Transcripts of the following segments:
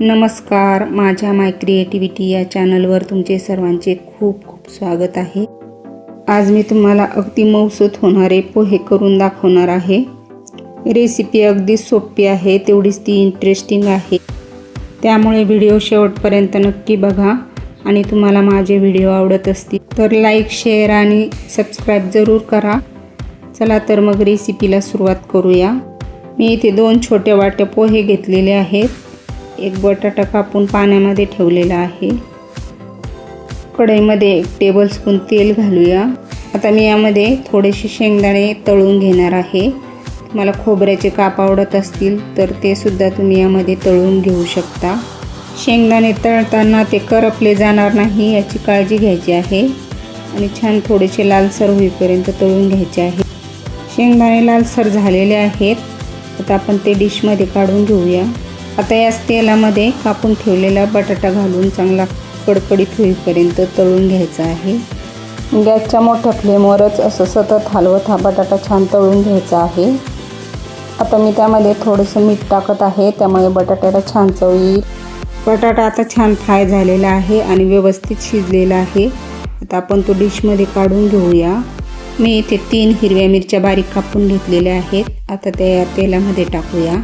नमस्कार माझ्या माय क्रिएटिव्हिटी या चॅनलवर तुमचे सर्वांचे खूप खूप स्वागत आहे. आज मी तुम्हाला अगदी मौसूत होणारे पोहे करून दाखवणार आहे. रेसिपी अगदी सोपी आहे तेवढीच ती इंटरेस्टिंग आहे. त्यामुळे व्हिडिओ शेवटपर्यंत नक्की बघा आणि तुम्हाला माझे व्हिडिओ आवडत असतील तर लाईक शेअर आणि सबस्क्राईब जरूर करा. चला तर मग रेसिपीला सुरुवात करूया. मी इथे दोन छोट्या वाट्या पोहे घेतलेले आहेत. एक बटाटा कापून पाण्यामध्ये ठेवलेला आहे. कढईमध्ये एक टेबलस्पून तेल घालूया. आता मी यामध्ये थोडेसे शेंगदाणे तळून घेणार आहे. तुम्हाला खोबऱ्याचे काप आवडत असतील तर ते सुद्धा तुम्ही यामध्ये तळून घेऊ शकता. शेंगदाणे तळताना ते करपले जाणार नाही याची काळजी घ्यायची आहे. आणि छान थोडेसे लालसर होईपर्यंत तळून घ्यायचे आहे. शेंगदाणे लालसर झालेले आहेत. आता आपण ते डिशमध्ये काढून घेऊया. आता याच तेलामध्ये कापून ठेवलेला बटाटा घालून चांगला कडकडीत होईपर्यंत तळून घ्यायचा आहे. गॅसच्या मोठ्या फ्लेमवरच असं सतत हलवत हा बटाटा छान तळून घ्यायचा आहे. आता मी त्यामध्ये थोडंसं मीठ टाकत आहे त्यामुळे बटाट्याला छान चव येईल. बटाटा आता छान फ्राय झालेला आहे आणि व्यवस्थित शिजलेला आहे. आता आपण तो डिशमध्ये काढून घेऊया. मी इथे तीन हिरव्या मिरच्या बारीक कापून घेतलेल्या आहेत. आता त्या तेलामध्ये टाकूया.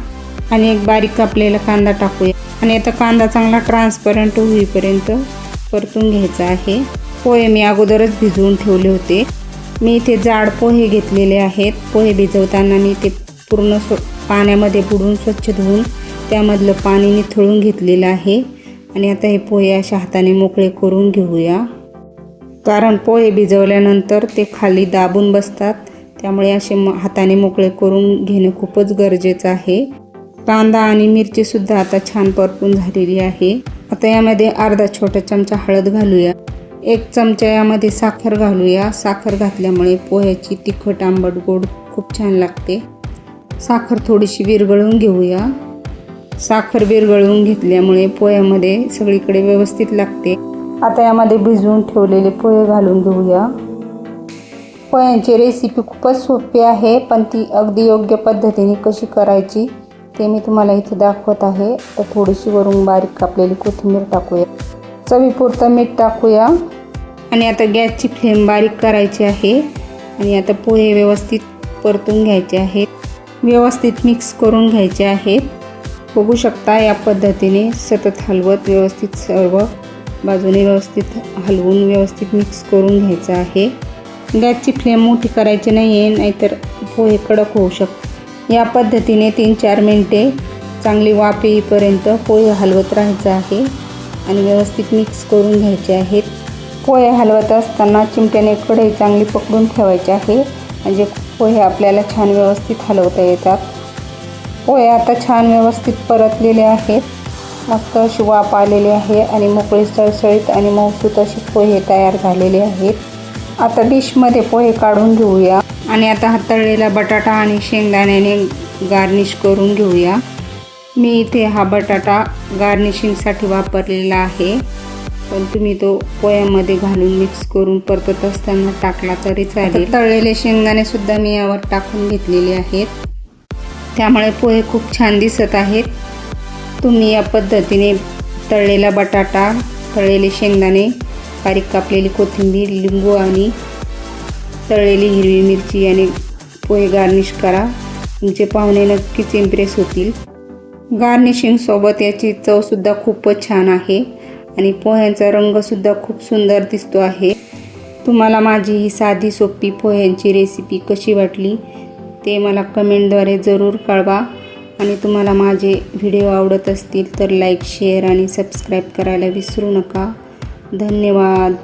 आणि एक बारीक कापलेला कांदा टाकूया. आणि आता कांदा चांगला ट्रान्सपरंट होईपर्यंत परतून घ्यायचा आहे. पोहे मी अगोदरच भिजवून ठेवले होते. मी इथे जाड पोहे घेतलेले आहेत. पोहे भिजवताना मी ते पूर्ण स्व पाण्यामध्ये बुडून स्वच्छ धुवून त्यामधलं पाणी निथळून घेतलेलं आहे. आणि आता हे पोहे अशा हाताने मोकळे करून घेऊया. कारण पोहे भिजवल्यानंतर ते खाली दाबून बसतात. त्यामुळे असे म हाताने मोकळे करून घेणं खूपच गरजेचं आहे. कांदा आणि मिरचीसुद्धा आता छान परतून झालेली आहे. आता यामध्ये अर्धा छोटा चमचा हळद घालूया. एक चमचा यामध्ये साखर घालूया. साखर घातल्यामुळे पोह्याची तिखट आंबट गोड खूप छान लागते. साखर थोडीशी विरघळून घेऊया. साखर विरघळून घेतल्यामुळे पोह्यामध्ये सगळीकडे व्यवस्थित लागते. आता यामध्ये भिजवून ठेवलेले पोहे घालून घेऊया. पोह्यांची रेसिपी खूपच सोपी आहे पण ती अगदी योग्य पद्धतीने कशी करायची ते मी तुम्हाला इथे दाखवत आहे. तर थोडीशी वरून बारीक कापलेली कोथिंबीर टाकूया. चवीपुरतं मीठ टाकूया. आणि आता गॅसची फ्लेम बारीक करायची आहे. आणि आता पोहे व्यवस्थित परतून घ्यायचे आहेत. व्यवस्थित मिक्स करून घ्यायचे आहेत. बघू शकता या पद्धतीने सतत हलवत व्यवस्थित सर्व बाजूने व्यवस्थित हलवून व्यवस्थित मिक्स करून घ्यायचं आहे. गॅसची फ्लेम मोठी करायची नाही आहे नाहीतर पोहे कडक होऊ शकतात. या पद्धतीने तीन चार मिनटे चांगली वाफ येईपर्यंत पोहे हलवत राहायचं आहे आणि व्यवस्थित मिक्स करून घ्यायचे आहेत. पोहे हलवत असताना चिमट्याने कढई चांगली पकडून ठेवायची आहे. म्हणजे पोहे आपल्याला छान व्यवस्थित हलवता येतात. पोहे आता छान व्यवस्थित परतलेले आहेत. मस्त अशी वाफ आलेली आहे आणि मोकळी सळसळीत आणि मौसूत असे पोहे तयार झालेले आहेत. आता डिशमध्ये पोहे काढून घेऊया. आणि आता हातळलेला बटाटा आणि शेंगदाण्याने गार्निश करून घेऊया. मी इथे हा बटाटा गार्निशिंगसाठी वापरलेला आहे. पण तुम्ही तो पोह्यामध्ये घालून मिक्स करून परतत असताना टाकला तरी चालेल. तळलेले शेंगदाणे सुद्धा मी यावर टाकून घेतलेले आहेत. त्यामुळे पोहे खूप छान दिसत आहेत. तुम्ही या पद्धतीने तळलेला बटाटा तळलेले शेंगदाणे बारीक कापलेली कोथिंबीर लिंबू आणि तळलेली हिरवी मिरची आणि पोहे गार्निश करा. तुमचे पाहुणे नक्कीच इम्प्रेस होतील. गार्निशिंगसोबत याची चवसुद्धा खूपच छान आहे आणि पोह्यांचा रंगसुद्धा खूप सुंदर दिसतो आहे. तुम्हाला माझी ही साधी सोपी पोह्यांची रेसिपी कशी वाटली ते मला कमेंटद्वारे जरूर कळवा. आणि तुम्हाला माझे व्हिडिओ आवडत असतील तर लाईक शेअर आणि सबस्क्राईब करायला विसरू नका. धन्यवाद.